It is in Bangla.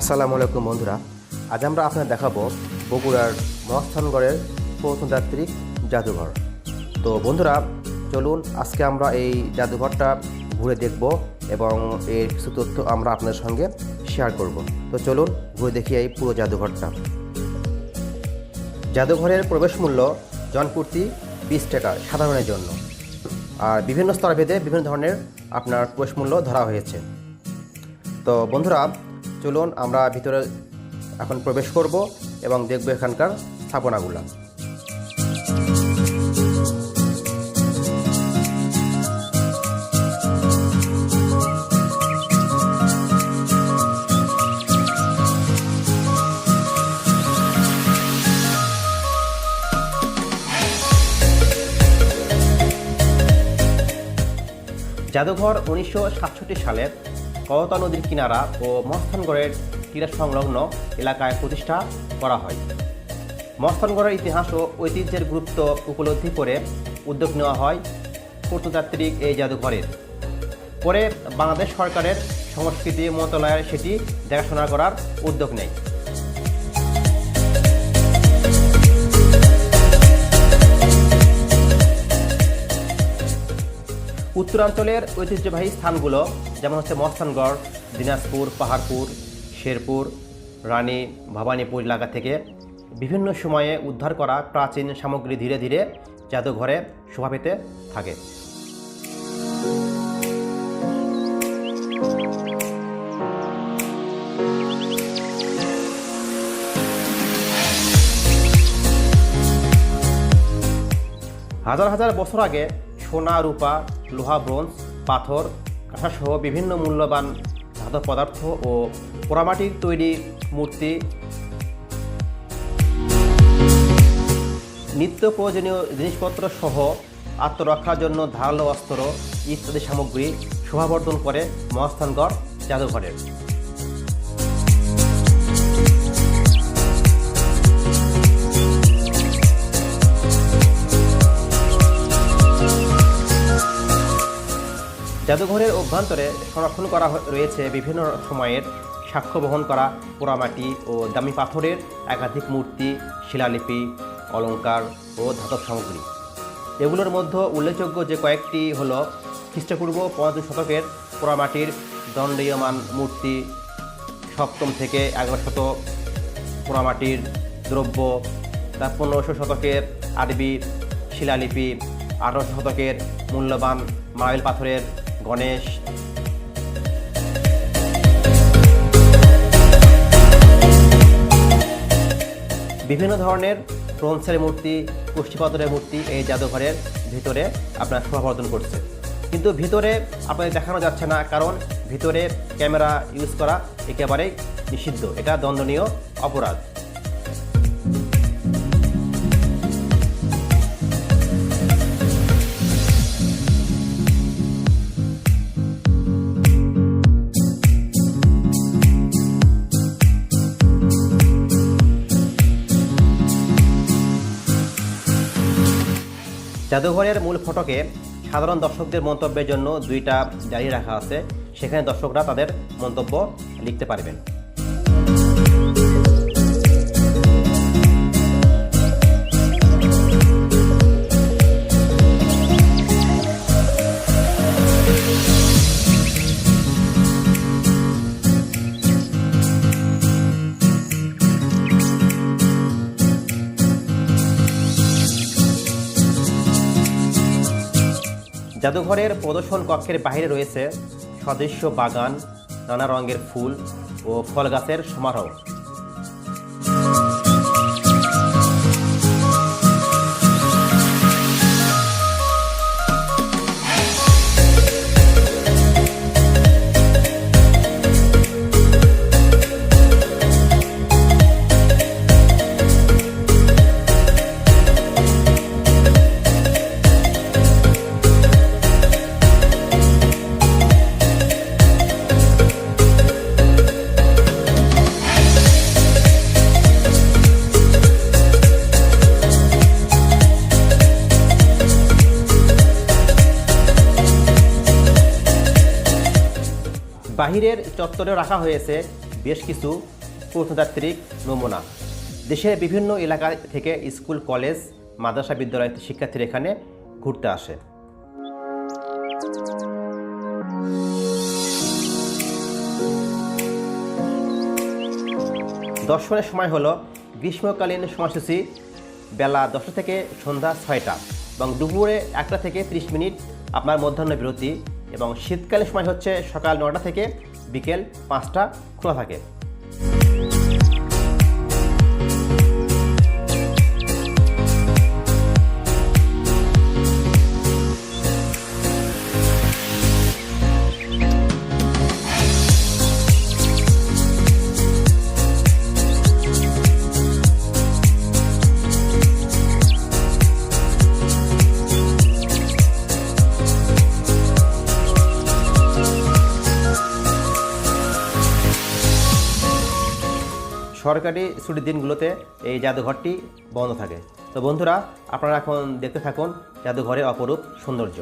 আসসালামু আলাইকুম বন্ধুরা। আজ আমরা আপনাদের দেখাবো বগুড়ার মস্থানগড়ের প্রত্নতাত্ত্বিক জাদুঘর। তো বন্ধুরা, চলুন আজকে আমরা এই জাদুঘরটা ঘুরে দেখব এবং এর কিছু তথ্য আমরা আপনাদের সঙ্গে শেয়ার করব। তো চলুন ঘুরে দেখি এই পুরো জাদুঘরটা। জাদুঘরের প্রবেশ মূল্য জনপ্রতি বিশ টাকা সাধারণের জন্য। আর বিভিন্ন স্তরভেদে বিভিন্ন ধরনের আপনার প্রবেশ মূল্য ধরা হয়েছে। তো বন্ধুরা চলুন আমরা ভিতরে এখন প্রবেশ করব এবং দেখব এখানকার স্থাপনাগুলো। জাদুঘর উনিশশো সাতষট্টি সালে করতা নদীর কিনারা ও মস্থানগড়ের ক্রীড়া সংলগ্ন এলাকায় প্রতিষ্ঠা করা হয়। মস্থানগড়ের ইতিহাস ও ঐতিহ্যের গুরুত্ব উপলব্ধি করে উদ্যোগ নেওয়া হয় প্রত্নতাত্ত্বিক এই জাদুঘরের। পরে বাংলাদেশ সরকারের সংস্কৃতি মন্ত্রণালয়ের সেটি দেখাশোনা করার উদ্যোগ নেয়। উত্তরাঞ্চলের ঐতিহ্যবাহী স্থানগুলো যেমন হচ্ছে মস্তানগড়, দিনাজপুর, পাহাড়পুর, শেরপুর, রানী ভবানীপুর এলাকা থেকে বিভিন্ন সময়ে উদ্ধার করা প্রাচীন সামগ্রী ধীরে ধীরে জাদুঘরে শোভা পেতে থাকে। হাজার হাজার বছর আগে সোনা রূপা, লোহা, ব্রোঞ্জ, পাথর, কাঁসাসহ বিভিন্ন মূল্যবান ধাতব পদার্থ ও পোড়ামাটির তৈরি মূর্তি। নিত্য প্রয়োজনীয় জিনিসপত্র সহ আত্মরক্ষার জন্য ধারালো অস্ত্র, ইত্যাদি সামগ্রী শোভাবর্ধন করে মহাস্থানগড় জাদুঘরের জাদুঘরের অভ্যন্তরে সংরক্ষণ করা রয়েছে বিভিন্ন সময়ের সাক্ষ্য বহন করা পোড়ামাটি ও দামি পাথরের একাধিক মূর্তি, শিলালিপি, অলংকার ও ধাতব সামগ্রী। এগুলোর মধ্যে উল্লেখযোগ্য যে কয়েকটি হল খ্রিস্টপূর্ব পঞ্চম শতকের পোড়ামাটির দণ্ডীয়মান মূর্তি, সপ্তম থেকে এগারো শত পোড়ামাটির দ্রব্য তার পনেরোশো শতকের আরবি শিলালিপি, আঠারোশো শতকের মূল্যবান মাইল পাথরের গণেশ। বিভিন্ন ধরনের ব্রোঞ্জের মূর্তি পুষ্টিপাথরের মূর্তি এই জাদুঘরের ভিতরে আপনার শোভাবর্ধন করছে। কিন্তু ভিতরে আপনাদের দেখানো যাচ্ছে না, কারণ ভিতরে ক্যামেরা ইউজ করা একেবারেই নিষিদ্ধ। এটা দণ্ডনীয় অপরাধ। জাদুঘরের মূল ফটকে সাধারণ দর্শকদের মন্তব্যের জন্য দুইটা জারি রাখা আছে। সেখানে দর্শকরা তাদের মন্তব্য লিখতে পারবেন। জাদুঘরের প্রদর্শন কক্ষের বাইরে রয়েছে সদৃশ্য বাগান নানা রঙের ফুল ও ফল গাছের সমারোহ। বাহিরের চত্বরে রাখা হয়েছে বেশ কিছু প্রত্নতাত্ত্বিক নমুনা। দেশের বিভিন্ন এলাকা থেকে স্কুল, কলেজ, মাদ্রাসা বিদ্যালয়ের শিক্ষার্থীরা এখানে ঘুরতে আসে। দর্শনের সময় হলো গ্রীষ্মকালীন সময়সূচি, বেলা দশটা থেকে সন্ধ্যা ছয়টা এবং দুপুরে একটা থেকে ত্রিশ মিনিট আপনার মধ্যাহ্ন বিরতি। এবং শীতকালের সময় হচ্ছে সকাল নটা থেকে বিকেল পাঁচটা খোলা থাকে। সরকারি ছুটির দিনগুলোতে এই জাদুঘরটি বন্ধ থাকে। তো বন্ধুরা, আপনারা এখন দেখতে থাকুন জাদুঘরের অপরূপ সৌন্দর্য।